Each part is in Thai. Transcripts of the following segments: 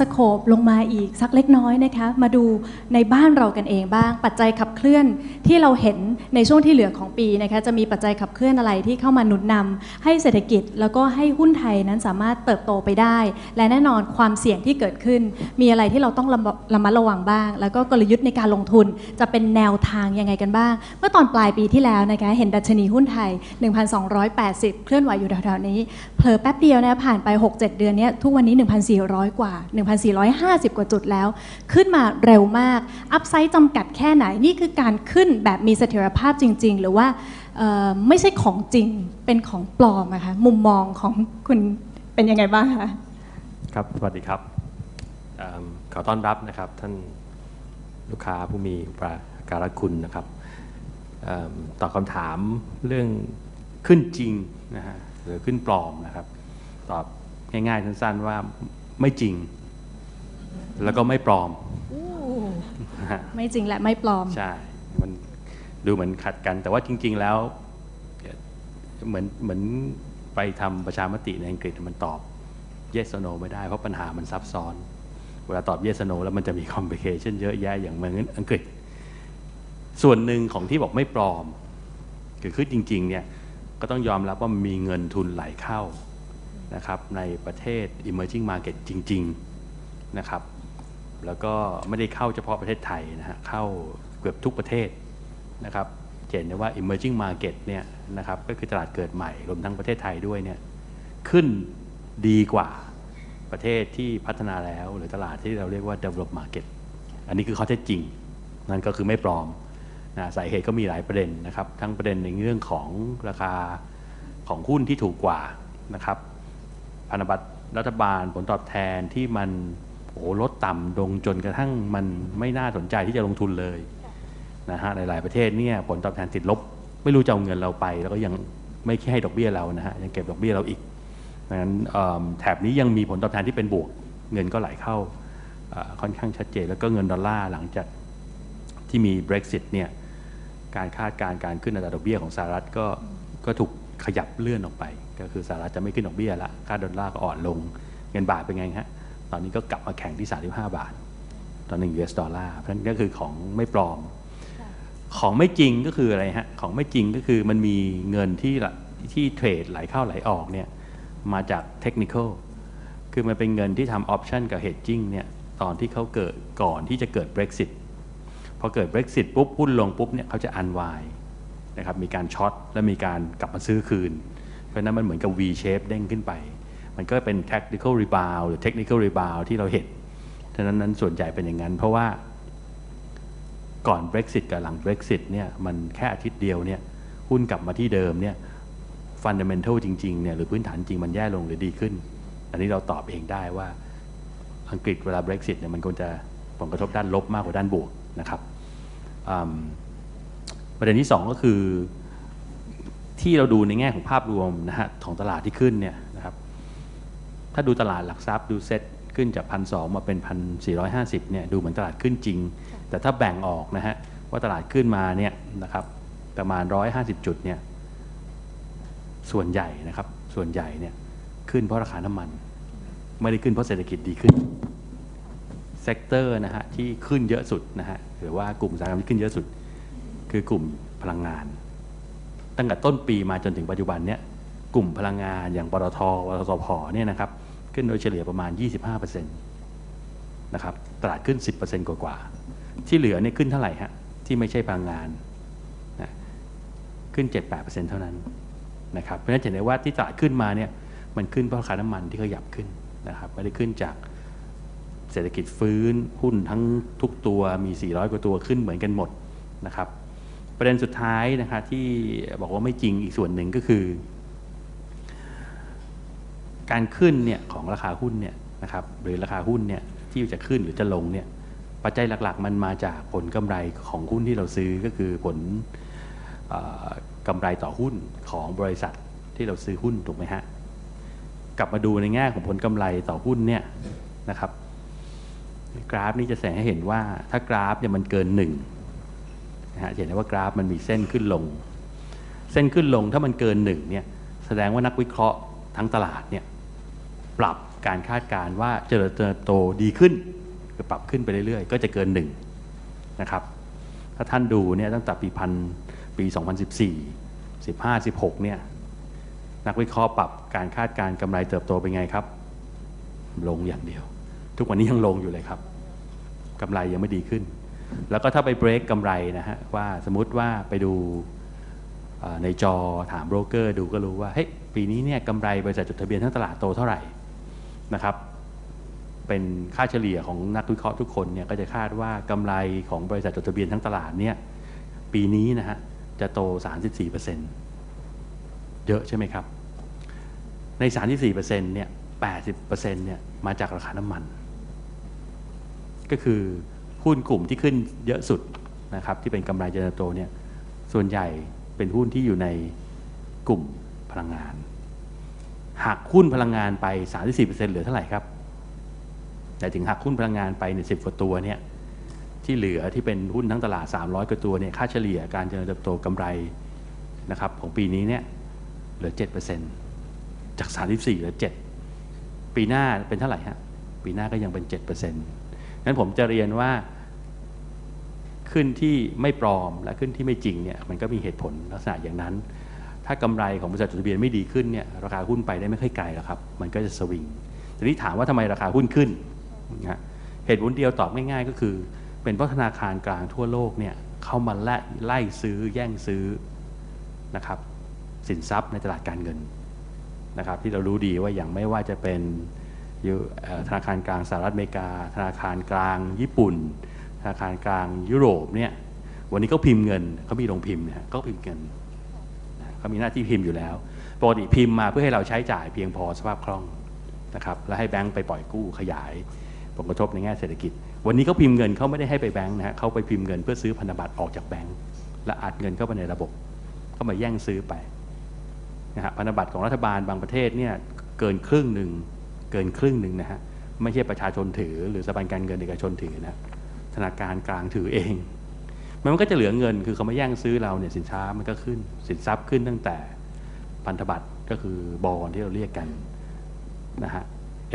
สโคบลงมาอีกสักเล็กน้อยนะคะ มาดูในบ้านเรากันเองบ้าง ปัจจัยขับเคลื่อนที่เราเห็นในช่วงที่เหลือของปีนะคะ จะมีปัจจัยขับเคลื่อนอะไรที่เข้ามาหนุนนำให้เศรษฐกิจแล้วก็ให้หุ้นไทยนั้นสามารถเติบโตไปได้ และแน่นอนความเสี่ยงที่เกิดขึ้น มีอะไรที่เราต้องระมัดระวังบ้าง แล้วก็กลยุทธ์ในการลงทุนจะเป็นแนวทางยังไงกันบ้าง เมื่อตอนปลายปีที่แล้วนะคะเห็นดัชนีหุ้นไทย 1,280 เคลื่อนไหวอยู่แถวๆนี้เผลอแป๊บเดียวนะผ่านไป 6-7 เดือนนี้ทุกวันนี้ 1,400 กว่า1,450 กว่าจุดแล้ว ขึ้นมาเร็วมาก อัพไซด์จำกัดแค่ไหน นี่คือการขึ้นแบบมีเสถียรภาพจริง ๆ หรือว่าไม่ใช่ของจริง เป็นของปลอมอะคะมุมมองของคุณเป็นยังไงบ้างคะ ครับ สวัสดีครับอขอต้อนรับนะครับท่านลูกค้าผู้มีอุปการคุณนะครับเอิ่มตอบคำถามเรื่องขึ้นจริงนะฮะหรือขึ้นปลอมนะครับ ตอบง่ายๆสั้นๆว่าไม่จริง แล้วก็ไม่ปลอมนะฮะไม่จริงและไม่ปลอม ใช่ มันดูเหมือนขัดกัน แต่ว่าจริง ๆ แล้ว เหมือนเหมือนไปทำประชามติในอังกฤษมันตอบ yes or no ไม่ได้ เพราะปัญหามันซับซ้อน เวลาตอบ yes or no แล้วมันจะมี complication เยอะแยะอย่างเมืองอังกฤษ ส่วนหนึ่งของที่บอกไม่ปลอมคือคือจริง ๆ เนี่ยก็ต้องยอมรับว่ามันมีเงินทุนไหลเข้านะครับในประเทศ emerging market จริง ๆ นะครับ แล้วก็ไม่ได้เข้าเฉพาะประเทศไทยนะฮะเข้าเกือบทุกประเทศนะครับเห็นได้ว่า emerging market เนี่ยนะครับก็คือตลาดเกิดใหม่รวมทั้งประเทศไทยด้วยเนี่ยขึ้นดีกว่าประเทศที่พัฒนาแล้วหรือตลาดที่เราเรียกว่า develop market อันนี้คือข้อเท็จจริง นั่นก็คือไม่ปลอมนะสาเหตุก็มีหลายประเด็นนะครับ ทั้งประเด็นในเรื่องของราคาของหุ้นที่ถูกกว่านะครับพันธบัตรรัฐบาลผลตอบแทนที่มัน โอ้โหลดต่ำลงจนกระทั่งมันไม่น่าสนใจที่จะลงทุนเลยนะฮะในหลายประเทศเนี่ยผลตอบแทนติดลบ ไม่รู้จะเอาเงินเราไป แล้วก็ยังไม่ให้ดอกเบี้ยเรานะฮะยังเก็บดอกเบี้ยเราอีกดังนั้นเอิ่มแถบนี้ยังมีผลตอบแทนที่เป็นบวก เงินก็ไหลเข้าเอ่อค่อนข้างชัดเจน แล้วก็เงินดอลลาร์หลังจากที่มี Brexit เนี่ยการคาดการณ์การขึ้นอัตราดอกเบี้ยของสหรัฐก็ก็ถูกขยับเลื่อนออกไป ก็คือสหรัฐจะไม่ขึ้นดอกเบี้ยละค่าดอลลาร์ก็อ่อนลง เงินบาทเป็นไงฮะ ตอนนี้ก็กลับมาแข่งที่ 35 บาท ต่อหนึ่ง US ดอลลาร์เพราะฉะนั้นก็คือของไม่ปลอม ของไม่จริงก็คืออะไรฮะ ของไม่จริงก็คือมันมีเงินที่ละที่เทรดไหลเข้าไหลออกเนี่ยมาจากเทคนิคคือมันเป็นเงินที่ทำออปชันกับ hedging เนี่ยตอนที่เขาเกิดก่อนที่จะเกิด Brexit พอเกิด Brexit ปุ๊บหุ้นลงปุ๊บเนี่ยเขาจะอันวายนะครับมีการช็อตและมีการกลับมาซื้อคืน เพราะฉะนั้นมันเหมือนกับ V shape เด้งขึ้นไป มันก็เป็น tactical rebound หรือ technical rebound ที่เราเห็นฉะนั้นนั้นส่วนใหญ่เป็นอย่างนั้น เพราะว่าก่อน Brexit กับหลัง Brexit เนี่ยมันแค่อาทิตย์เดียวเนี่ยหุ้นกลับมาที่เดิมเนี่ย fundamental จริงๆเนี่ยหรือพื้นฐานจริงมันแย่ลงหรือดีขึ้น อันนี้เราตอบเองได้ว่าอังกฤษเวลา Brexit เนี่ยมันควรจะผลกระทบด้านลบมากกว่าด้านบวกนะครับประเด็นที่สองก็คือที่เราดูในแง่ของภาพรวมนะฮะของตลาดที่ขึ้นเนี่ย ถ้าดูตลาดหลักทรัพย์ดูเซ็ตขึ้นจากพันสมาเป็นพันสี่ร้อยห้าสิบเนี่ยดูเหมือนตลาดขึ้นจริง แต่ถ้าแบ่งออกนะฮะว่าตลาดขึ้นมาเนี่ยนะครับประมาณร้อยห้าสิบจุดเนี่ยส่วนใหญ่นะครับส่วนใหญ่เนี่ยขึ้นเพราะราคาน้ำมัน ไม่ได้ขึ้นเพราะเศรษฐกิจดีขึ้นเซกเตอร์นะฮะที่ขึ้นเยอะสุดนะฮะหรือว่ากลุ่มอุตสาหกรรมที่ขึ้นเยอะสุด คือกลุ่มพลังงาน ตั้งแต่ต้นปีมาจนถึงปัจจุบันเนี่ยกลุ่มพลังงานอย่างปตทวทสพเนี่ยนะครับ ขึ้นโดยเฉลี่ยประมาณ 25%นะครับตลาดขึ้น 10%กว่ากว่าๆที่เหลือเนี่ยขึ้นเท่าไหร่ฮะที่ไม่ใช่พลังงานนะขึ้น 7-8%เท่านั้นนะครับเพราะฉะนั้นเห็นได้ว่าที่ตลาดขึ้นมาเนี่ยมันขึ้นเพราะราคาน้ำมันที่ขยับขึ้นนะครับไม่ได้ขึ้นจากเศรษฐกิจฟื้นหุ้นทั้งทุกตัวมี 400 กว่าตัวขึ้นเหมือนกันหมดนะครับ ประเด็นสุดท้ายนะคะที่บอกว่าไม่จริงอีกส่วนหนึ่งก็คือ การขึ้นเนี่ยของราคาหุ้นเนี่ยนะครับหรือราคาหุ้นเนี่ยที่จะขึ้นหรือจะลงเนี่ยปัจจัยหลักๆ มันมาจากผลกำไรของหุ้นที่เราซื้อก็คือผลเอ่อกำไรต่อหุ้นของบริษัทที่เราซื้อหุ้นถูกไหมฮะกลับมาดูในแง่ของผลกำไรต่อหุ้นเนี่ยนะครับ กราฟนี้จะแสดงให้เห็นว่าถ้ากราฟเนี่ยมันเกินหนึ่งนะฮะจะเห็นได้ว่ากราฟมันมีเส้นขึ้นลง เส้นขึ้นลงถ้ามันเกินหนึ่งเนี่ยแสดงว่านักวิเคราะห์ทั้งตลาดเนี่ย ปรับการคาดการณ์ว่าเจริญเติบโตดีขึ้นคือปรับขึ้นไปเรื่อยๆ ก็จะเกินหนึ่งนะครับถ้าท่านดูเนี่ยตั้งแต่ปีพันปี 2014 15 16เนี่ยนักวิเคราะห์ปรับการคาดการณ์กำไรเติบโตเป็นไงครับ ลงอย่างเดียว ทุกวันนี้ยังลงอยู่เลยครับกำไรยังไม่ดีขึ้น แล้วก็ถ้าไปเบรกกำไรนะฮะว่าสมมติว่าไปดูในจอถามโบรกเกอร์ดูก็รู้ว่าเฮ้ยปีนี้เนี่ยกำไรบริษัทจดทะเบียนทั้งตลาดโตเท่าไหร่ นะครับ เป็นค่าเฉลี่ยของนักวิเคราะห์ทุกคนเนี่ยก็จะคาดว่ากำไรของบริษัทจดทะเบียนทั้งตลาดเนี่ยปีนี้นะฮะจะโต 34%เยอะใช่ไหมครับ ใน 34%เนี่ย 80%เนี่ยมาจากราคาน้ำมัน ก็คือหุ้นกลุ่มที่ขึ้นเยอะสุดนะครับที่เป็นกำไรเจริญโตเนี่ยส่วนใหญ่เป็นหุ้นที่อยู่ในกลุ่มพลังงาน หากหุ้นพลังงานไป 34%เหลือเท่าไหร่ครับแต่ถึงหักหุ้นพลังงานไปในสิบกว่าตัวเนี่ยที่เหลือที่เป็นหุ้นทั้งตลาด 300 กว่าตัวเนี่ยค่าเฉลี่ยการเจริญเติบโตกำไรนะครับของปีนี้เนี่ยเหลือ 7%จาก 34เหลือ 7 ปีหน้าเป็นเท่าไหร่ฮะปีหน้าก็ยังเป็น 7%นั้นผมจะเรียนว่าขึ้นที่ไม่ปลอมและขึ้นที่ไม่จริงเนี่ยมันก็มีเหตุผลลักษณะอย่างนั้น ถ้ากำไรของบริษัทจดทะเบียนไม่ดีขึ้นเนี่ยราคาหุ้นไปได้ไม่ค่อยไกลหรอกครับ มันก็จะสวิงทีนี้ถามว่าทำไมราคาหุ้นขึ้นนะเหตุผลเดียวตอบง่ายๆ ก็คือ เป็นเพราะธนาคารกลางทั่วโลกเนี่ยเข้ามาไล่ไล่ซื้อแย่งซื้อนะครับสินทรัพย์ในตลาดการเงินนะครับที่เรารู้ดีว่าอย่างไม่ว่าจะเป็นธนาคารกลางสหรัฐอเมริกา ธนาคารกลางญี่ปุ่น ธนาคารกลางยุโรปเนี่ยวันนี้เขาพิมพ์เงินเขามีโรงพิมพ์นะฮะเขาพิมพ์เงิน เขามีหน้าที่พิมพ์อยู่แล้วปกติพิมพ์มาเพื่อให้เราใช้จ่ายเพียงพอสภาพคล่องนะครับแล้วให้แบงก์ไปปล่อยกู้ขยายผลกระทบในแง่เศรษฐกิจ วันนี้เขาพิมพ์เงินเขาไม่ได้ให้ไปแบงก์นะฮะเขาไปพิมพ์เงินเพื่อซื้อพันธบัตรออกจากแบงก์และอัดเงินเข้าไปในระบบเขามาแย่งซื้อไปนะฮะพันธบัตรของรัฐบาลบางประเทศเนี่ยเกินครึ่งหนึ่งเกินครึ่งหนึ่งนะฮะไม่ใช่ประชาชนถือ หรือสถาบันการเงินเอกชนถือนะธนาคารกลางถือเอง มันก็จะเหลือเงินคือเขามาแย่งซื้อเราเนี่ยสินค้ามันก็ขึ้นสินทรัพย์ขึ้นตั้งแต่พันธบัตรก็คือบอลที่เราเรียกกันนะฮะ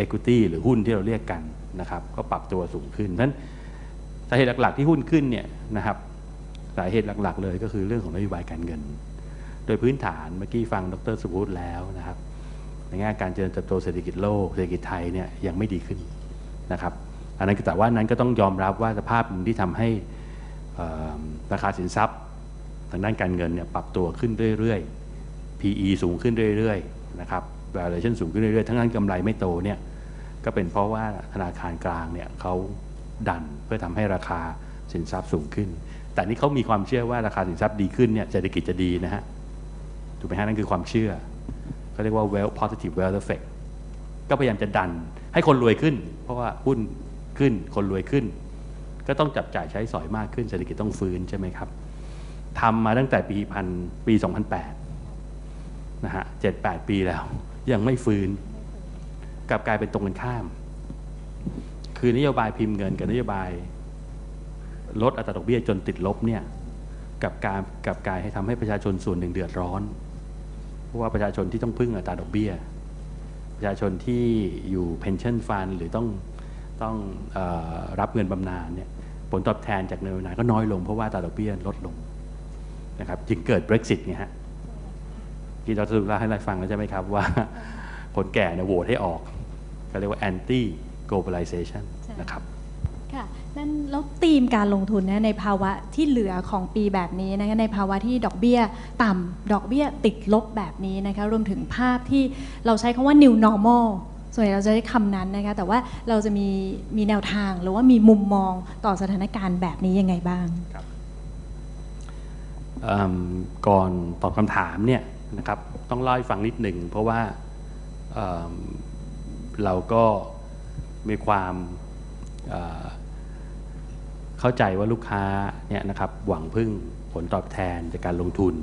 equity หรือหุ้นที่เราเรียกกันนะครับ ก็ปรับตัวสูงขึ้นเพราะฉะนั้นสาเหตุหลักๆที่หุ้นขึ้นเนี่ยนะครับสาเหตุหลักๆ เลยก็คือเรื่องของนโยบายการเงิน โดยพื้นฐานเมื่อกี้ฟังดรสุภูตแล้วนะครับในแง่การเจริญเติบโตเศรษฐกิจโลกเศรษฐกิจไทยเนี่ยยังไม่ดีขึ้นนะครับ อันนั้นแต่ว่านั้นก็ต้องยอมรับว่าสภาพที่ทำให้ ราคาสินทรัพย์ ทางด้านการเงินเนี่ยปรับตัวขึ้นเรื่อยๆ PE สูงขึ้นเรื่อยๆนะครับ valuation สูงขึ้นเรื่อยๆ ทั้งนั้นกำไรไม่โตเนี่ยก็เป็นเพราะว่าธนาคารกลางเนี่ยเขาดันเพื่อทำให้ราคาสินทรัพย์สูงขึ้น แต่นี่เขามีความเชื่อว่าราคาสินทรัพย์ดีขึ้นเนี่ยเศรษฐกิจจะดีนะฮะถูกไหมฮะนั่นคือความเชื่อเขาเรียกว่า wealth positive wealth effect ก็พยายามจะดันให้คนรวยขึ้น เพราะว่าหุ้นขึ้นคนรวยขึ้น ก็ต้องจับจ่ายใช้สอยมากขึ้นเศรษฐกิจต้องฟื้นใช่ไหมครับทำมาตั้งแต่ปีพันปี 2008นะฮะเจ็ดแปดปีแล้ว ยังไม่ฟื้นกลับกลายเป็นตรงกันข้าม คือนโยบายพิมพ์เงินกับนโยบายลดอัตราดอกเบี้ยจนติดลบเนี่ยกลับการกลับกลายให้ทำให้ประชาชนส่วนหนึ่งเดือดร้อน เพราะว่าประชาชนที่ต้องพึ่งอัตราดอกเบี้ย ประชาชนที่อยู่ pension fund หรือต้องต้องอรับเงินบำนาญเนี่ย ผลตอบแทนจากเงินบำนาญก็น้อยลงเพราะว่าตาดอกเบี้ยลดลงนะครับจึงเกิด Brexit ไงฮะที่ดรสุราให้เราฟังแล้วใช่ไหมครับว่าคนแก่เนี่ยโหวตให้ออกเขาเรียกว่า anti globalization นะครับค่ะนั่นแล้วธีมการลงทุนนะในภาวะที่เหลือของปีแบบนี้นะคะในภาวะที่ดอกเบี้ยต่ำดอกเบี้ยติดลบแบบนี้นะคะรวมถึงภาพที่เราใช้คำว่า new normal ส่วนใหญ่เราจะใช้คำนั้นนะคะแต่ว่าเราจะมีมีแนวทางหรือว่ามีมุมมองต่อสถานการณ์แบบนี้ยังไงบ้างเอิ่มก่อนตอบคำถามเนี่ยนะครับต้องเล่าให้ฟังนิดหนึ่งเพราะว่าเเราก็มีความเเข้าใจว่าลูกค้าเนี่ยนะครับหวังพึ่งผลตอบแทนจากการลงทุน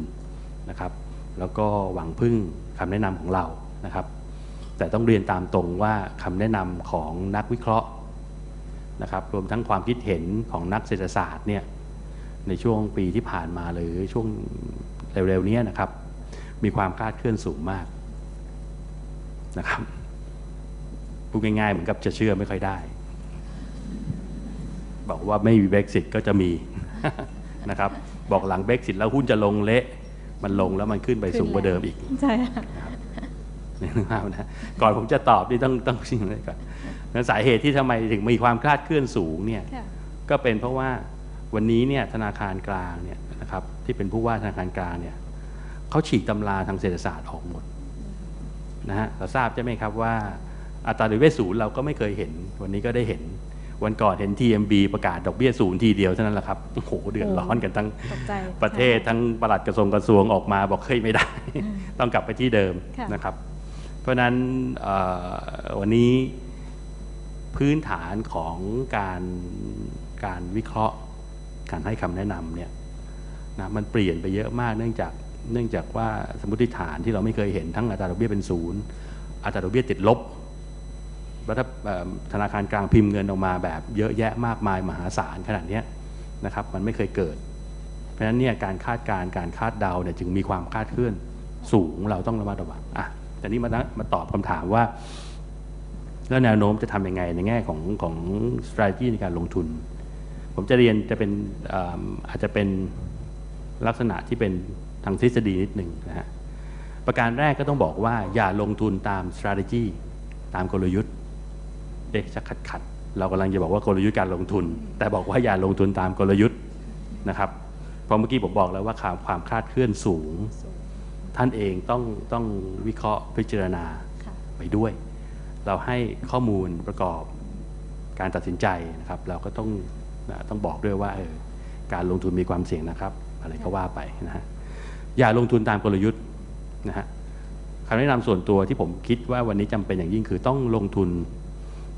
นะครับ แล้วก็หวังพึ่งคำแนะนำของเรานะครับ แต่ต้องเรียนตามตรงว่าคำแนะนำของนักวิเคราะห์นะครับรวมทั้งความคิดเห็นของนักเศรษฐศาสตร์เนี่ยในช่วงปีที่ผ่านมาหรือช่วงเร็วๆนี้นะครับ มีความคลาดเคลื่อนสูงมากนะครับพูดง่ายๆเหมือนกับจะเชื่อไม่ค่อยได้ บอกว่าไม่มีเบรกซิตก็จะมีนะครับบอกหลังเบรกซิตแล้วหุ้นจะลงเละ มันลงแล้วมันขึ้นไปสูงกว่าเดิมอีกใช่ค่ะ นึกภาพนะก่อนผมจะตอบนี่ต้องต้องชิงเลยก่อนนั้นสาเหตุที่ทำไมถึงมีความคลาดเคลื่อนสูงเนี่ยค่ะก็เป็นเพราะว่าวันนี้เนี่ยธนาคารกลางเนี่ยนะครับที่เป็นผู้ว่าธนาคารกลางเนี่ยเขาฉีกตำราทางเศรษฐศาสตร์ออกหมดนะฮะเราทราบใช่ไหมครับว่าอัตราดอกเบี้ยศูนย์เราก็ไม่เคยเห็น วันนี้ก็ได้เห็นวันก่อนเห็น TMB ประกาศดอกเบี้ยศูนย์ทีเดียวเท่านั้นแหละครับโอ้โหเดือดร้อนกันทั้งตกใจประเทศทั้งปลัดกระทรวงกระทรวงออกมาบอกเฮ้ยไม่ได้ ต้องกลับไปที่เดิมค่ะนะครับ เพราะนั้นวันนี้พื้นฐานของการการวิเคราะห์การให้คำแนะนำเนี่ยนะมันเปลี่ยนไปเยอะมากเนื่องจากเนื่องจากว่าสมมติฐานที่เราไม่เคยเห็นทั้งอัตราดอกเบี้ยเป็นศูนย์อัตราดอกเบี้ยติดลบแล้วถ้าธนาคารกลางพิมพ์เงินออกมาแบบเยอะแยะมากมายมหาศาลขนาดนี้นะครับมันไม่เคยเกิด เพราะฉะนั้นเนี่ยการคาดการณ์การคาดเดาเนี่ยจึงมีความคาดเคลื่อนสูงเราต้องระมัดระวังอะ แต่นี้มามาตอบคำถามว่า แล้วแนวโน้มจะทำยังไงในแง่ของของ strategy ในการลงทุน ผมจะเรียนจะเป็นอาอาจจะเป็นลักษณะที่เป็นทางทฤษฎีนิดหนึ่งนะฮะประการแรกก็ต้องบอกว่าอย่าลงทุนตาม strategy ตามกลยุทธ์เด็กจะขัดขัดเรากำลังจะบอกว่ากลยุทธ์การลงทุน แต่บอกว่าอย่าลงทุนตามกลยุทธ์นะครับเพราะเมื่อกี้ผมบอกแล้วว่าความความคลาดเคลื่อนสูง ท่านเองต้องต้องวิเคราะห์พิจารณาไปด้วย เราให้ข้อมูลประกอบการตัดสินใจนะครับ เราก็ต้องนะต้องบอกด้วยว่าเออการลงทุนมีความเสี่ยงนะครับ อะไรก็ว่าไปนะฮะอย่าลงทุนตามกลยุทธ์นะฮะคำแนะนำส่วนตัวที่ผมคิดว่าวันนี้จำเป็นอย่างยิ่งคือต้องลงทุน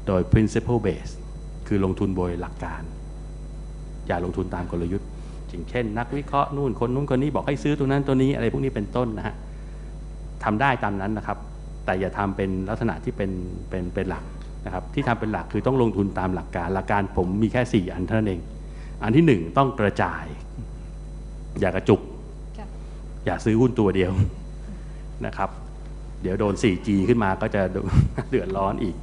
โดย principle base คือลงทุนโดยหลักการ อย่าลงทุนตามกลยุทธ์ อย่างเช่น นักวิเคราะห์นู่นคนนู้นคนนี้บอกให้ซื้อตัวนั้นตัวนี้อะไรพวกนี้เป็นต้นนะฮะทำได้ตามนั้นนะครับ แต่อย่าทำเป็นลักษณะที่เป็นเป็นเป็นหลักนะครับ ที่ทำเป็นหลักคือต้องลงทุนตามหลักการหลักการผมมีแค่ 4 อันเท่านั้นเอง อันที่ 1 ต้องกระจาย อย่ากระจุกค่ะอย่าซื้อหุ้นตัวเดียวนะครับ เดี๋ยวโดน 4G ขึ้นมาก็จะเดือดร้อนอีก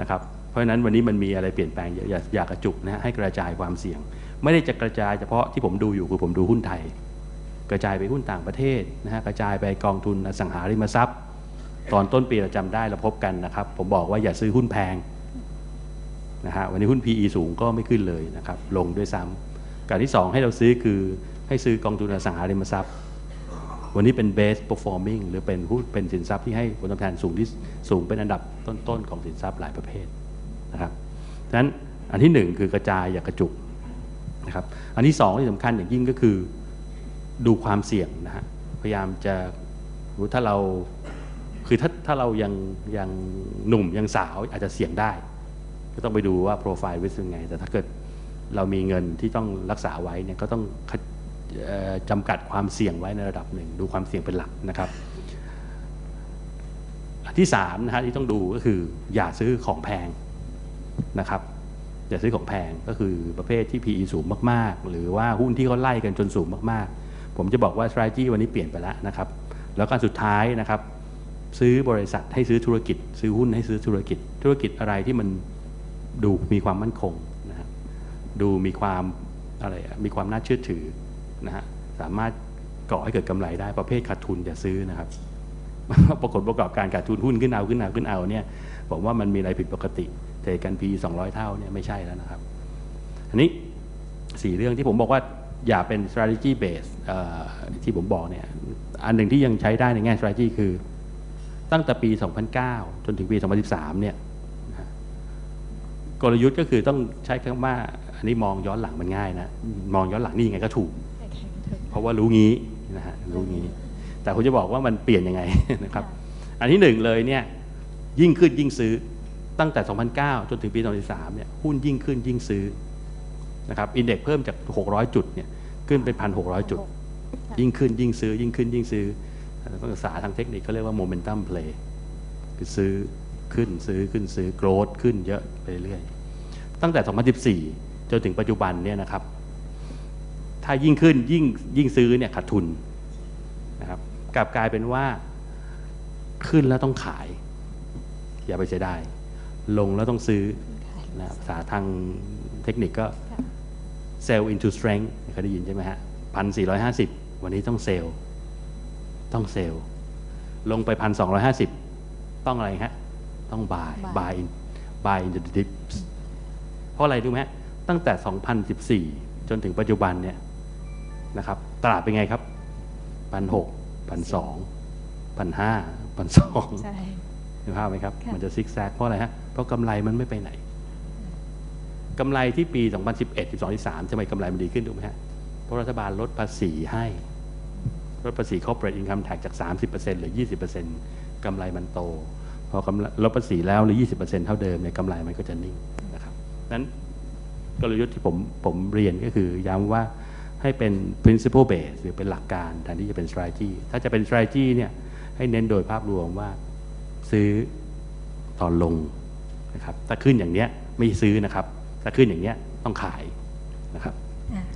นะครับ เพราะฉะนั้นวันนี้มันมีอะไรเปลี่ยนแปลงเยอะอย่าอย่ากระจุกนะฮะให้กระจายความเสี่ยง ไม่ได้จะกระจายเฉพาะที่ผมดูอยู่คือผมดูหุ้นไทย กระจายไปหุ้นต่างประเทศนะฮะกระจายไปกองทุนอสังหาริมทรัพย์ ตอนต้นปีเราจำได้เราพบกันนะครับ ผมบอกว่าอย่าซื้อหุ้นแพงนะฮะวันนี้หุ้น PE สูงก็ไม่ขึ้นเลยนะครับลงด้วยซ้ำการที่ 2 ให้เราซื้อคือให้ซื้อกองทุนอสังหาริมทรัพย์ วันนี้เป็น best performing หรือเป็นหุ้นเป็นสินทรัพย์ที่ให้ผลตอบแทนสูงที่สูงเป็นอันดับต้นๆของสินทรัพย์หลายประเภทนะครับฉะนั้นอันที่หนึ่งคือกระจายอย่ากระจุก นะครับอันที่สองที่สำคัญอย่างยิ่งก็คือดูความเสี่ยงนะฮะพยายามจะรู้ถ้าเราคือถ้าถ้าเรายังยังหนุ่มยังสาวอาจจะเสี่ยงได้ ก็ต้องไปดูว่าโปรไฟล์เป็นยังไง แต่ถ้าเกิดเรามีเงินที่ต้องรักษาไว้เนี่ยก็ต้องจำกัดความเสี่ยงไว้ในระดับหนึ่ง ดูความเสี่ยงเป็นหลักนะครับอันที่สามนะฮะที่ต้องดูก็คืออย่าซื้อของแพงนะครับ อย่าซื้อของแพงก็คือประเภทที่ PE สูงมากๆ หรือว่าหุ้นที่เขาไล่กันจนสูงมากๆ ผมจะบอกว่า strategy วันนี้เปลี่ยนไปแล้วนะครับ แล้วการสุดท้ายนะครับ ซื้อบริษัทให้ซื้อธุรกิจ ซื้อหุ้นให้ซื้อธุรกิจ ธุรกิจอะไรที่มันดูมีความมั่นคงนะฮะดูมีความอะไรมีความน่าเชื่อถือนะฮะสามารถก่อให้เกิดกำไรได้ประเภทขาดทุนอย่าซื้อนะครับปรากฏประกอบการขาดทุนหุ้นขึ้นเอาขึ้นเอาขึ้นเอาเนี่ยผมว่ามันมีอะไรผิดปกติ เทกัน PE 200 เท่าเนี่ยไม่ใช่แล้วนะครับ อันนี้สี่เรื่องที่ผมบอกว่าอย่าเป็น strategy base ที่ผมบอกเนี่ยอันหนึ่งที่ยังใช้ได้ในแง่ strategy คือ ตั้งแต่ปี 2009 จนถึงปี 2013 เนี่ยกลยุทธ์ก็คือต้องใช้คำว่าอันนี้มองย้อนหลังมันง่ายนะมองย้อนหลังนี่ยังไงก็ถูก เพราะว่ารู้งี้นะฮะรู้งี้ แต่ผมจะบอกว่ามันเปลี่ยนยังไงนะครับ อันที่หนึ่งเลยเนี่ยยิ่งขึ้นยิ่งซื้อ ตั้งแต่ 2009 จนถึงปี 2013 เนี่ยหุ้นยิ่งขึ้นยิ่งซื้อนะครับอินเด็กซ์เพิ่มจาก 600 จุดเนี่ยขึ้นเป็น 1,600 จุด ยิ่งขึ้นยิ่งซื้อ ยิ่งขึ้นยิ่งซื้อต้องศึกษาทางเทคนิคเขาเรียกว่าโมเมนตัมเพลย์คือซื้อขึ้นซื้อขึ้นซื้อโกรดขึ้นเยอะไปเรื่อยๆตั้งแต่ 2014 จนถึงปัจจุบันเนี่ยนะครับ ถ้ายิ่งขึ้นยิ่งยิ่งซื้อเนี่ยขาดทุนนะครับกลับกลายเป็นว่าขึ้นแล้วต้องขาย อย่าไปเสียดาย ลงแล้วต้องซื้อนะภาษาทางเทคนิคก็ค่ะ sell into strength เคยได้ยินใช่ไหมฮะพันสี่ร้อยห้าสิบวันนี้ต้องเซลต้องเซลลงไปพันสองร้อยห้าสิบต้องอะไรฮะ ต้อง buy Buy buy in buy into the dips เพราะอะไรรู้ไหมฮะ ตั้งแต่ 2014 จนถึงปัจจุบันเนี่ยนะครับ ตลาดเป็นไงครับพันหกพันสองพันห้าพันสองใช่ เห็นภาพไหมครับค่ะมันจะซิกแซกเพราะอะไรฮะ เพราะกำไรมันไม่ไปไหนกำไรที่ปี 2011 12 13ทำไมกำไรมันดีขึ้นถูกไหมฮะ เพราะรัฐบาลลดภาษีให้ ลดภาษี corporate income tax จาก 30%เหรือ 20%กำไรมันโต พอกำไรลดภาษีแล้วเหรือ 20%เท่าเดิมเนี่ยกำไรมันก็จะนิ่งนะครับนั้นกลยุทธ์ที่ผมผมเรียนก็คือย้ำว่าให้เป็น principle base หรือเป็นหลักการแทนที่จะเป็น strategy ถ้าจะเป็น strategy เนี่ยให้เน้นโดยภาพรวมว่า ซื้อตอนลงนะครับถ้าขึ้นอย่างเนี้ยไม่ซื้อนะครับ ถ้าขึ้นอย่างเนี้ยต้องขายนะครับ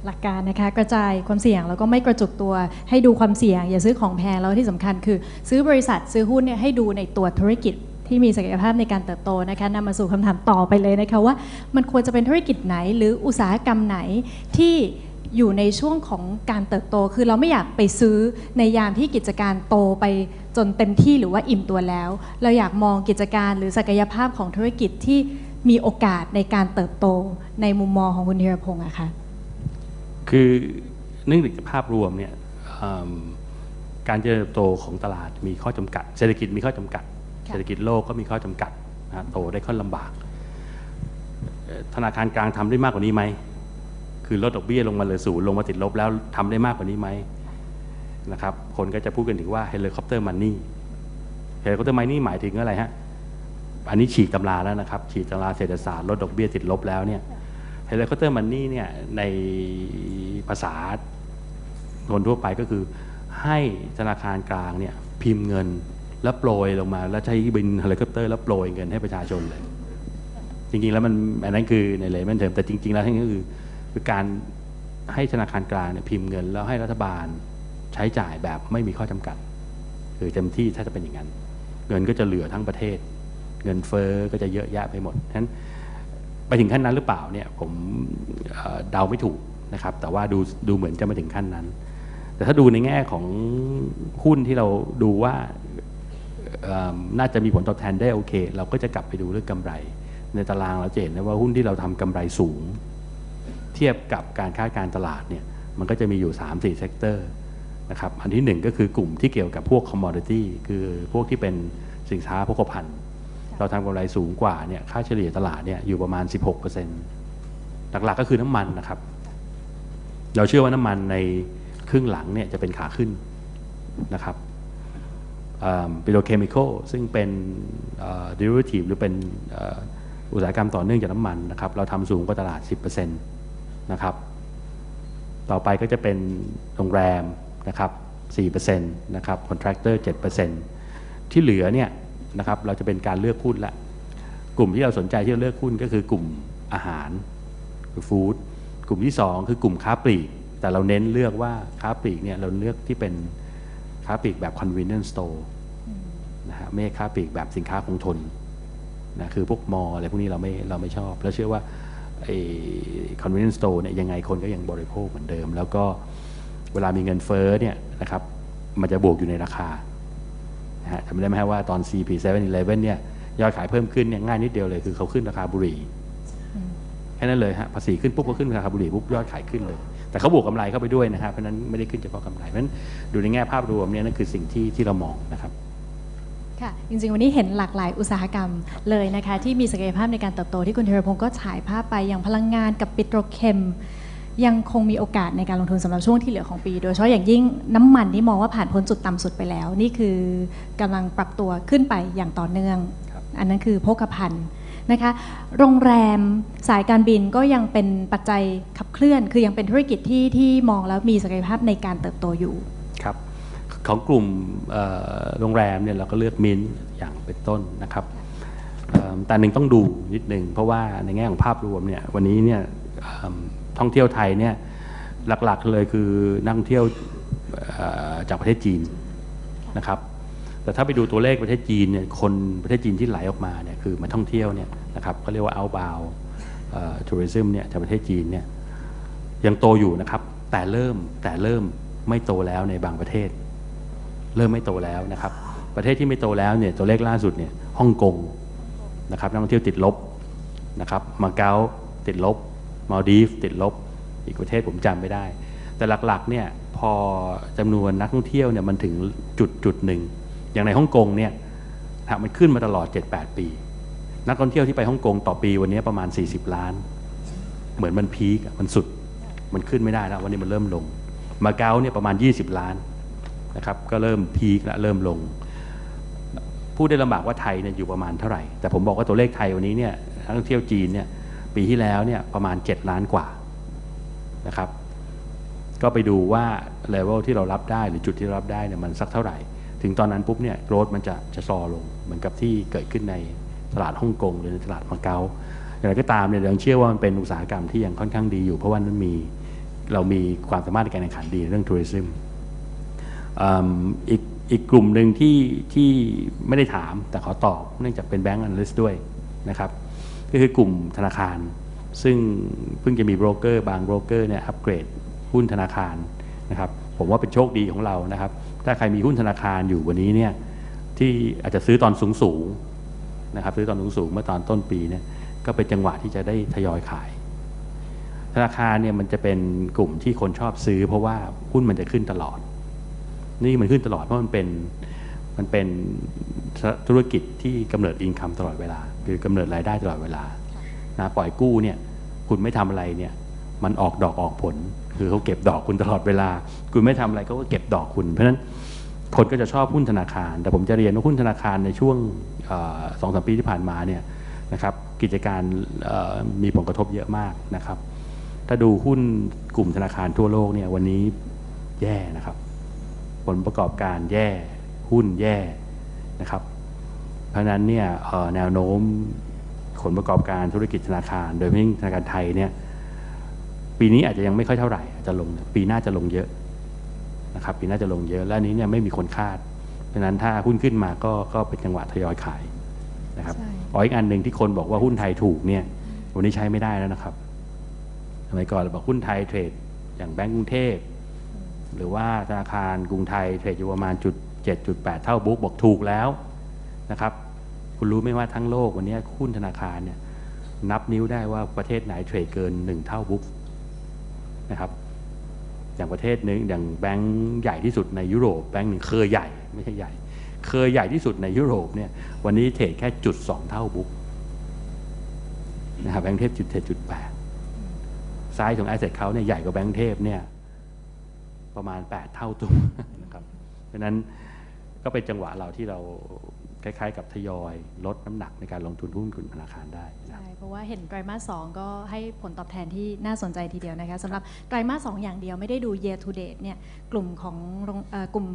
หลักการนะคะกระจายความเสี่ยงแล้วก็ไม่กระจุกตัวให้ดูความเสี่ยง อย่าซื้อของแพงแล้วที่สำคัญคือ ซื้อบริษัทซื้อหุ้นเนี่ยให้ดูในตัวธุรกิจที่มีศักยภาพในการเติบโตนะคะนำมาสู่คำถามต่อไปเลยนะคะว่ามันควรจะเป็นธุรกิจไหน หรืออุตสาหกรรมไหนที่ อยู่ในช่วงของการเติบโต คือเราไม่อยากไปซื้อในยามที่กิจการโตไปจนเต็มที่หรือว่าอิ่มตัวแล้ว เราอยากมองกิจการหรือศักยภาพของธุรกิจที่มีโอกาสในการเติบโตในมุมมองของคุณธีรพงศ์อะค่ะคือเนื่องจากภาพรวมเนี่ยอืมการเจริญเติบโตของตลาดมีข้อจำกัด เศรษฐกิจมีข้อจำกัดค่ะเศรษฐกิจโลกก็มีข้อจำกัดนะฮะโตได้ค่อนลำบากเอ่อธนาคารกลางทำได้มากกว่านี้ไหม คือลดดอกเบี้ยลงมาเลือศูนย์ลงมาติดลบแล้วทำได้มากกว่านี้ไหมนะครับคนก็จะพูดกันถึงว่าเฮลิคอปเตอร์มันนี่เฮลิคอปเตอร์มันนี่หมายถึงอะไรฮะอันนี้ฉีกตำราแล้วนะครับ ฉีกตำราเศรษฐศาสตร์ลดดอกเบี้ยติดลบแล้วเนี่ยเฮลิคอปเตอร์มันนี่เนี่ยในภาษาคนทั่วไปก็คือ ให้ธนาคารกลางเนี่ยพิมพ์เงินแล้วโปรยลงมา แล้วใช้บินเฮลิคอปเตอร์แล้วโปรยเงินให้ประชาชนเลย จริงๆแล้วมันอันนั้นคือในเลมันเทอมแต่จริง ๆ แล้วทั้งนี้ก็คือ คือการให้ธนาคารกลางเนี่ยพิมพ์เงิน แล้วให้รัฐบาลใช้จ่ายแบบไม่มีข้อจำกัด คือเต็มที่ถ้าจะเป็นอย่างนั้น เงินก็จะเหลือทั้งประเทศ เงินเฟ้อก็จะเยอะแยะไปหมดฉะนั้นไปถึงขั้นนั้นหรือเปล่าเนี่ยผมเดาไม่ถูกนะครับ แต่ว่าดูดูเหมือนจะมาถึงขั้นนั้น แต่ถ้าดูในแง่ของหุ้นที่เราดูว่าน่าจะมีผลตอบแทนได้โอเค เราก็จะกลับไปดูเรื่องกำไร ในตารางเราจะเห็นได้ว่าหุ้นที่เราทำกำไรสูง เทียบกับการคาดการณ์ตลาดเนี่ยมันก็จะมีอยู่ 3-4 เซกเตอร์นะครับอันที่หนึ่งก็คือกลุ่มที่เกี่ยวกับพวก commodity คือพวกที่เป็นสินค้าโภคภัณฑ์ เราทำกำไรสูงกว่าเนี่ยค่าเฉลี่ยตลาดเนี่ยอยู่ประมาณ 16%หลักๆก็คือน้ำมันนะครับ เราเชื่อว่าน้ำมันในครึ่งหลังเนี่ยจะเป็นขาขึ้นนะครับปิโตรเคมีคอลซึ่งเป็นเอ่อ derivative หรือเป็นเอ่ออุตสาหกรรมต่อเนื่องจากน้ำมันนะครับ เราทำสูงกว่าตลาด 10% นะครับ ต่อไปก็จะเป็นโรงแรมนะครับ4%นะครับคอนแทคเตอร์7%ที่เหลือเนี่ยนะครับเราจะเป็นการเลือกหุ้นละกลุ่มที่เราสนใจที่จะเลือกหุ้นก็คือกลุ่มอาหารคือฟู้ดกลุ่มที่ 2 คือกลุ่มค้าปลีก แต่เราเน้นเลือกว่าค้าปลีกเนี่ยเราเลือกที่เป็นค้าปลีกแบบ convenience store นะฮะไม่ใช่ค้าปลีกแบบสินค้าคงทนนะคือพวกมออะไรพวกนี้เราไม่เราไม่ชอบ แล้วเชื่อว่า ไอ้ convenience store เนี่ยยังไงคนก็ยังบริโภคเหมือนเดิม แล้วก็เวลามีเงินเฟ้อเนี่ยนะครับมันจะบวกอยู่ในราคานะฮะจำได้ไหมฮะว่าตอน CP 7-Eleven เนี่ยยอดขายเพิ่มขึ้นเนี่ยง่ายนิดเดียวเลยคือเขาขึ้นราคาบุหรี่แค่นั้นเลยฮะภาษีขึ้นปุ๊บก็ขึ้นราคาบุหรี่ปุ๊บยอดขายขึ้นเลย แต่เขาบวกกำไรเข้าไปด้วยนะฮะเพราะนั้นไม่ได้ขึ้นเฉพาะกำไรเพราะนั้นดูในแง่ภาพรวมเนี่ยนั่นคือสิ่งที่ที่เรามองนะครับ ค่ะ จริงๆ วันนี้เห็นหลากหลายอุตสาหกรรมเลยนะคะ ที่มีศักยภาพในการเติบโตที่คุณธีรพงศ์ก็ฉายภาพไปอย่างพลังงานกับปิโตรเคมยังคงมีโอกาสในการลงทุนสำหรับช่วงที่เหลือของปี โดยเฉพาะอย่างยิ่งน้ำมันที่มองว่าผ่านพ้นจุดต่ำสุดไปแล้ว นี่คือกำลังปรับตัวขึ้นไปอย่างต่อเนื่อง อันนั้นคือโภคภัณฑ์นะคะ โรงแรมสายการบินก็ยังเป็นปัจจัยขับเคลื่อน คือยังเป็นธุรกิจที่ที่มองแล้วมีศักยภาพในการเติบโตอยู่ ของกลุ่มโรงแรมเนี่ยเราก็เลือกมินอย่างเป็นต้นนะครับแต่หนึ่งต้องดูนิดหนึ่งเพราะว่าในแง่ของภาพรวมเนี่ยวันนี้เนี่ยท่องเที่ยวไทยเนี่ยหลักๆเลยคือนักท่องเที่ยวจากประเทศจีนนะครับแต่ถ้าไปดูตัวเลขประเทศจีนเนี่ยคนประเทศจีนที่ไหลออกมาเนี่ยคือมาท่องเที่ยวเนี่ยนะครับเขาเรียกว่า outbound tourism เนี่ยจากประเทศจีนเนี่ยยังโตอยู่นะครับแต่เริ่มแต่เริ่มไม่โตแล้วในบางประเทศ เริ่มไม่โตแล้วนะครับ ประเทศที่ไม่โตแล้วเนี่ยตัวเลขล่าสุดเนี่ยฮ่องกงนะครับนักท่องเที่ยวติดลบนะครับมาเก๊าติดลบมาลดีฟติดลบ อีกประเทศผมจำไม่ได้ แต่หลักๆเนี่ยพอจำนวนนักท่องเที่ยวเนี่ยมันถึงจุดจุดหนึ่งอย่างในฮ่องกงเนี่ยมันขึ้นมาตลอด 7-8 ปี นักท่องเที่ยวที่ไปฮ่องกงต่อปีวันนี้ประมาณ 40 ล้าน เหมือนมันพีคมันสุดมันขึ้นไม่ได้แล้ววันนี้มันเริ่มลงมาเก๊าเนี่ยประมาณ 20 ล้าน นะครับก็เริ่มพีคแล้วเริ่มลงพูดได้ลำบากว่าไทยเนี่ยอยู่ประมาณเท่าไหร่ แต่ผมบอกว่าตัวเลขไทยวันนี้เนี่ยนักท่องเที่ยวจีนเนี่ยปีที่แล้วเนี่ยประมาณ 7 ล้านกว่านะครับก็ไปดูว่าเลเวลที่เรารับได้หรือจุดที่รับได้เนี่ยมันสักเท่าไหร่ ถึงตอนนั้นปุ๊บเนี่ยโรดมันจะจะซอลง เหมือนกับที่เกิดขึ้นในตลาดฮ่องกงหรือในตลาดมาเก๊าอย่างไรก็ตามเนี่ยยังเชื่อว่ามันเป็นอุตสาหกรรมที่ยังค่อนข้างดีอยู่ เพราะว่านั้นมีเรามีความสามารถในการแข่งขันดีในเรื่องทัวริซึม อีกอีกกลุ่มหนึ่งที่ที่ไม่ได้ถามแต่ขอตอบเนื่องจากเป็นแบงก์ a อ a l y s t ด้วยนะครับก็คือกลุ่มธนาคาร ซึ่งเพิ่งจะมีโบรกเกอร์บางโบรกเกอร์เนี่ยอัปเกรดหุ้นธนาคารนะครับผมว่าเป็นโชคดีของเรานะครับ ถ้าใครมีหุ้นธนาคารอยู่วันนี้เนี่ยที่อาจจะซื้อตอนสูงสูงนะครับซื้อตอนสูงสูงเมื่อตอนต้นปีเนี่ยก็เป็นจังหวะที่จะได้ทยอยขาย ธนาคารเนี่ยมันจะเป็นกลุ่มที่คนชอบซื้อ เพราะว่าหุ้นมันจะขึ้นตลอด นี่มันขึ้นตลอดเพราะมันเป็นมันเป็นธุรกิจที่กำเนิดอินคัมตลอดเวลา คือกำเนิดรายได้ตลอดเวลานะปล่อยกู้เนี่ยคุณไม่ทำอะไรเนี่ยมันออกดอกออกผล คือเขาเก็บดอกคุณตลอดเวลา คุณไม่ทำอะไรเขาก็เก็บดอกคุณ เพราะฉะนั้นคนก็จะชอบหุ้นธนาคาร แต่ผมจะเรียนว่าหุ้นธนาคารในช่วงสองสามปีที่ผ่านมาเนี่ยนะครับกิจการมีผลกระทบเยอะมากนะครับ ถ้าดูหุ้นกลุ่มธนาคารทั่วโลกเนี่ยวันนี้แย่นะครับ ผลประกอบการแย่หุ้นแย่นะครับ เพราะฉะนั้นเนี่ยเอ่อแนวโน้มผลประกอบการธุรกิจธนาคาร โดยเฉพาะยิ่งธนาคารไทยเนี่ยปีนี้อาจจะยังไม่ค่อยเท่าไหร่อาจจะลงปีหน้าจะลงเยอะนะครับปีหน้าจะลงเยอะและอันนี้เนี่ยไม่มีคนคาดเพราะฉะนั้นถ้าหุ้นขึ้นมาก็ก็เป็นจังหวะทยอยขายนะครับใช่อ๋ออีกอันหนึ่งที่คนบอกว่าหุ้นไทยถูกเนี่ยวันนี้ใช้ไม่ได้แล้วนะครับสมัยก่อนเราบอกหุ้นไทยเทรดอย่างแบงก์กรุงเทพ หรือว่าธนาคารกรุงไทยเทรดอยู่ประมาณจุด7.8 เท่าบุ๊กบอกถูกแล้วนะครับ คุณรู้ไหมว่าทั้งโลกวันนี้หุ้นธนาคารเนี่ยนับนิ้วได้ว่าประเทศไหนเทรดเกิน 1 เท่าบุ๊กนะครับอย่างประเทศหนึ่งอย่างแบงก์ใหญ่ที่สุดในยุโรปแบงก์หนึ่งเคยใหญ่ไม่ใช่ใหญ่ เคยใหญ่ที่สุดในยุโรปเนี่ยวันนี้เทรดแค่จุดสองเท่าบุ๊กนะครับแบงก์เทพจุดเทรดจุดแปดไซส์ของแอสเซทเขาเนี่ยใหญ่กว่าแบงก์เทพเนี่ย ประมาณ 8 เท่าตัวนะครับเพราะนั้นก็เป็นจังหวะเราที่เราคล้ายๆ กับทยอยลดน้ำหนักในการลงทุนหุ้นกลุ่มธนาคารได้นะครับใช่เพราะว่าเห็นไตรมาสสองก็ให้ผลตอบแทนที่น่าสนใจทีเดียวนะคะสำหรับไตรมาสสองอย่างเดียวไม่ได้ดู year to date เนี่ยกลุ่มของกลุ่ม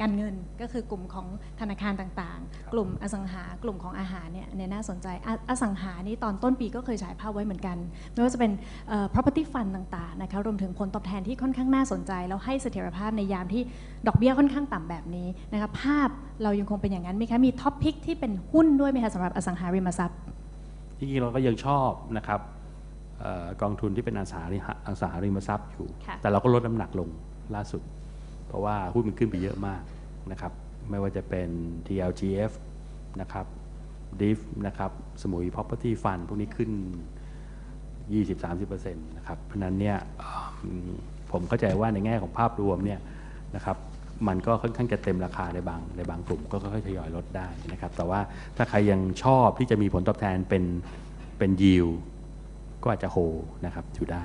การเงินก็คือกลุ่มของธนาคารต่างครับๆกลุ่มอสังหากลุ่มของอาหารเนี่ยเนี่ยน่าสนใจอะอสังหานี่ตอนต้นปีก็เคยฉายภาพไว้เหมือนกัน ไม่ว่าจะเป็นเอ่อ property fund ต่างๆนะคะรวมถึงผลตอบแทนที่ค่อนข้างน่าสนใจ แล้วให้เสถียรภาพในยามที่ดอกเบี้ยค่อนข้างต่ำแบบนี้นะคะภาพเรายังคงเป็นอย่างนั้นไหมคะมีท็อปพิกที่เป็นหุ้นด้วยไหมคะสำหรับอสังหาริมทรัพย์จริงๆเราก็ยังชอบนะครับเออกองทุนที่เป็นอสังหาริอสังหาริมทรัพย์อยู่ค่ะแต่เราก็ลดน้ำหนักลงล่าสุด เพราะว่าหุ้นมันขึ้นไปเยอะมากนะครับ ไม่ว่าจะเป็น TLGF นะครับ DIF นะครับ สมุย Property Fund พวกนี้ขึ้น 20-30%นะครับ เพราะนั้นเนี่ยผมเข้าใจว่าในแง่ของภาพรวมเนี่ยนะครับมันก็ค่อนข้างจะเต็มราคาในบางในบางกลุ่มก็ค่อยๆทยอยลดได้นะครับ แต่ว่าถ้าใครยังชอบที่จะมีผลตอบแทนเป็นเป็นยิวก็อาจจะโฮนะครับอยู่ได้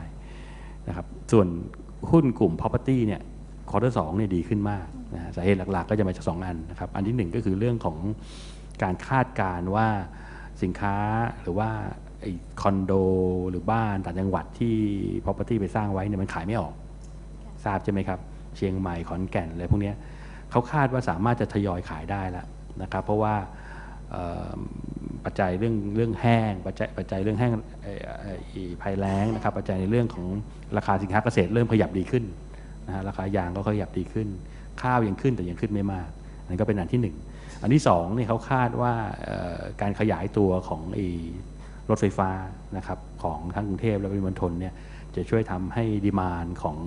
นะครับ ส่วนหุ้นกลุ่ม property เนี่ย คอร์เตอร์สองเนี่ยดีขึ้นมากนะฮะสาเหตุหลักๆ ก็จะมาจากสองอันนะครับ อันที่หนึ่งก็คือเรื่องของการคาดการ์ว่าสินค้าหรือว่าคอนโดหรือบ้านต่างจังหวัดที่ property ไปสร้างไว้เนี่ยมันขายไม่ออก ทราบใช่ไหมครับ เชียงใหม่ขอนแก่นอะไรพวกนี้เขาคาดว่าสามารถจะทยอยขายได้แล้วนะครับ เพราะว่าปัจจัยเรื่องเรื่องแห้งปัจจัยปัจจัยเรื่องแห้งเอ่อเอ่ออีภัยแล้งนะครับ ปัจจัยในเรื่องของราคาสินค้าเกษตรเริ่มขยับดีขึ้น นะฮะราคายางก็ขยับดีขึ้น ข้าวยังขึ้นแต่ยังขึ้นไม่มากนั่นก็เป็นอันที่หนึ่งอันที่สองเนี่ยเขาคาดว่าเอ่อการขยายตัวของไอ้รถไฟฟ้านะครับของทั้งกรุงเทพและปริมณฑลเนี่ยจะช่วยทำให้ดีมานของ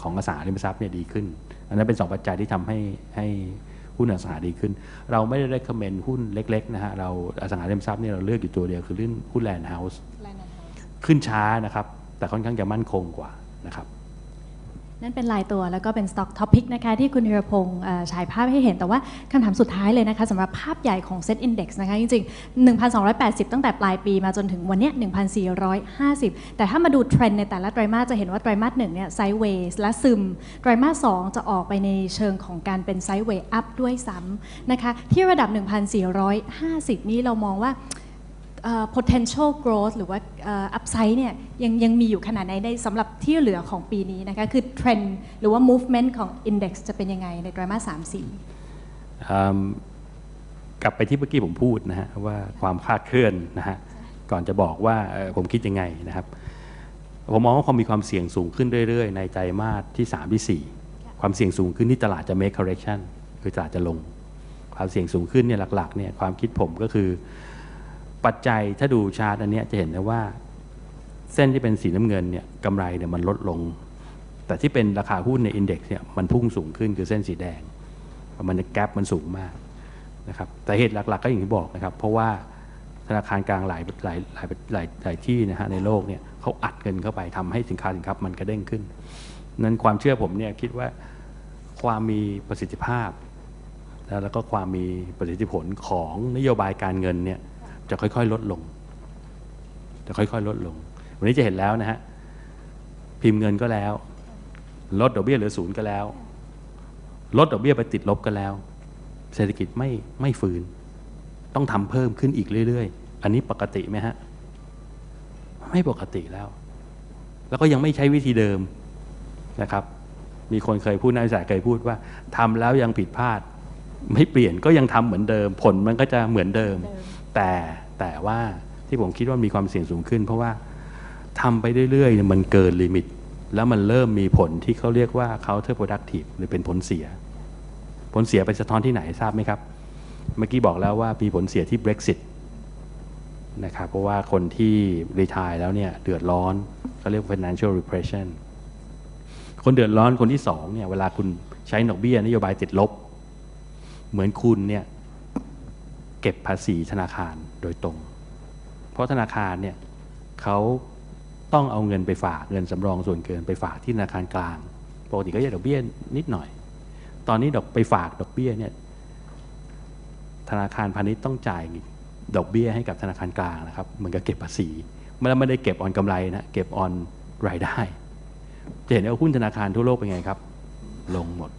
ของอสังหาริมทรัพย์เนี่ยดีขึ้น อันนั้นเป็นสองปัจจัยที่ทำให้ให้หุ้นอสังหาดีขึ้น เราไม่ได้ recommend หุ้นเล็กๆนะฮะเราอสังหาริมทรัพย์เนี่ยเราเลือกอยู่ตัวเดียวคือหุ้นหุ้นแลนด์เฮาส์ขึ้นช้านะครับ แต่ค่อนข้างจะมั่นคงกว่านะครับ นั่นเป็นลายตัวแล้วก็เป็น Stock Topic นะคะที่คุณธีรพงศ์ฉายภาพให้เห็นแต่ว่าคำถามสุดท้ายเลยนะคะสำหรับภาพใหญ่ของ Set Index นะคะจริงๆ 1,280 ตั้งแต่ปลายปีมาจนถึงวันนี้ย1,450 แต่ถ้ามาดูเทรนด์ในแต่ละไตรมาสจะเห็นว่าไตรมาสหนึ่งเนี่ยไซด์เวย์และซึม ไตรมาสสองจะออกไปในเชิงของการเป็นไซด์เวย์อัพด้วยซ้ำนะคะที่ระดับ 1,450 นี้เรามองว่า potential growth หรือว่า upside เนี่ยยังยังมีอยู่ขนาดไหนในสำหรับที่เหลือของปีนี้นะคะ คือ trend หรือว่า movement ของ index จะเป็นยังไงในไตรมาส3 4อืมกลับไปที่เมื่อกี้ผมพูดนะฮะว่าความคาดเคลื่อนนะฮะก่อนจะบอกว่าผมคิดยังไงนะครับ ผมมองว่าความมีความเสี่ยงสูงขึ้นเรื่อยๆ ในไตรมาสที่ 3 ที่ 4 ความเสี่ยงสูงขึ้นที่ตลาดจะ make correction คือตลาดจะลง ความเสี่ยงสูงขึ้นเนี่ยหลักๆเนี่ยความคิดผมก็คือ ปัจจัยถ้าดูชาร์ตอันนี้จะเห็นได้ว่า เส้นที่เป็นสีน้ำเงินเนี่ยกำไรเนี่ยมันลดลง แต่ที่เป็นราคาหุ้นในอินเด็กซ์เนี่ยมันพุ่งสูงขึ้นคือเส้นสีแดง มันแกลบมันสูงมากนะครับแต่เหตุหลักๆก็อย่างที่บอกนะครับ เพราะว่าธนาคารกลางหลายหลายหลายหลายหลายที่นะฮะในโลกเนี่ยเขาอัดเงินเข้าไปทำให้สินค้าสินค้ามันกระเด้งขึ้น นั้นความเชื่อผมเนี่ยคิดว่าความมีประสิทธิภาพ แล้วก็ความมีประสิทธิผลของนโยบายการเงินเนี่ย จะค่อยๆ ลดลง จะค่อยๆ ลดลง วันนี้จะเห็นแล้วนะฮะ พิมพ์เงินก็แล้ว ลดดอกเบี้ยเหลือศูนย์ก็แล้ว ลดดอกเบี้ยไปติดลบก็แล้ว เศรษฐกิจไม่ไม่ฟื้นต้องทำเพิ่มขึ้นอีกเรื่อยๆ อันนี้ปกติไหมฮะ ไม่ปกติแล้ว แล้วก็ยังไม่ใช้วิธีเดิมนะครับ มีคนเคยพูดนักวิชาเคยพูดว่าทำแล้วยังผิดพลาด ไม่เปลี่ยนก็ยังทำเหมือนเดิม ผลมันก็จะเหมือนเดิม แต่แต่ว่าที่ผมคิดว่ามีความเสี่ยงสูงขึ้น เพราะว่าทำไปเรื่อยๆมันเกินลิมิต แล้วมันเริ่มมีผลที่เขาเรียกว่า counter productive หรือเป็นผลเสีย ผลเสียไปสะท้อนที่ไหนทราบไหมครับ เมื่อกี้บอกแล้วว่ามีผลเสียที่ Brexit นะครับเพราะว่าคนที่รีทายแล้วเนี่ยเดือดร้อนเขาเรียก financial repression คนเดือดร้อนคนที่สองเนี่ยเวลาคุณใช้ดอกเบี้ยนโยบายติดลบ เหมือนคุณเนี่ย เก็บภาษีธนาคารโดยตรง เพราะธนาคารเนี่ยเขาต้องเอาเงินไปฝากเงินสำรองส่วนเกินไปฝากที่ธนาคารกลางปกติก็จะดอกเบี้ยนิดหน่อย ตอนนี้ดอกไปฝากดอกเบี้ยเนี่ยธนาคารพาณิชย์ต้องจ่ายดอกเบี้ยให้กับธนาคารกลางนะครับเหมือนกับเก็บภาษีไม่ได้ไม่ได้เก็บออนกำไรนะเก็บออนรายได้จะเห็นว่าหุ้นธนาคารทั่วโลกเป็นไงครับ ลงหมด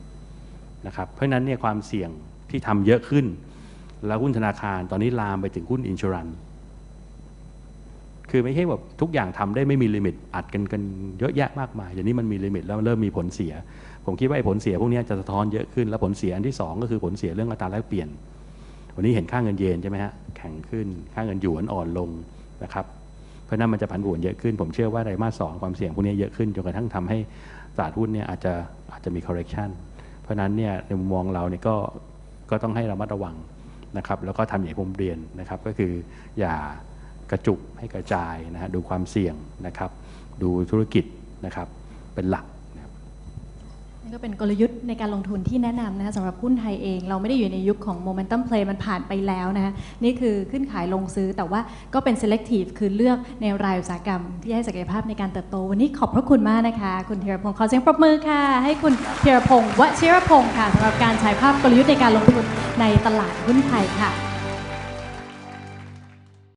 นะครับเพราะฉะนั้นเนี่ยความเสี่ยงที่ทำเยอะขึ้น แล้วหุ้นธนาคารตอนนี้ลามไปถึงหุ้นอินช r รันคือไม่ใช่แบบทุกอย่างทำได้ไม่มีลิมิตอัดกันกันเยอะแยะมากมายอย่างนี้มันมีลิมิตแล้วเริ่มมีผลเสีย ผมคิดว่าไอ้ผลเสียพวกนี้จะสะท้อนเยอะขึ้นแล้วผลเสียอันที่สองก็คือผลเสียเรื่องอัตราแลกเปลี่ยน วันนี้เห็นค่าเงินเยนใช่ไหมฮะแข็งขึ้นค่าเงินหยวนอ่อนลงนะครับเพราะนั้นมันจะผันผวนเยอะขึ้น ผมเชื่อว่าไตรมาสสองความเสี่ยงพวกนี้เยอะขึ้นจนกระทั่งทำให้ตลาดหุ้นเนี่ยอาจจะอาจจะมี correction เพราะฉะนั้นเนี่ยในมุมมองเราเนี่ยก็ก็ต้องให้ระมัดระวัง นะครับแล้วก็ทำอย่างที่ผมเรียนนะครับก็คืออย่ากระจุกให้กระจายนะฮะดูความเสี่ยงนะครับดูธุรกิจนะครับเป็นหลัก นี่ก็เป็นกลยุทธ์ในการลงทุนที่แนะนำนะคะสำหรับหุ้นไทยเอง เราไม่ได้อยู่ในยุคของ momentum play มันผ่านไปแล้วนะคะนี่คือขึ้นขายลงซื้อแต่ว่าก็เป็น selective คือเลือกในรายอุตสาหกรรม ที่ให้ศักยภาพในการเติบโต วันนี้ขอบพระคุณมากนะคะ คุณธีรพงศ์ขอเสียงปรบมือค่ะ ให้คุณธีรพงศ์วชิรพงศ์ค่ะสำหรับการฉายภาพกลยุทธ์ในการลงทุนในตลาดหุ้นไทยค่ะ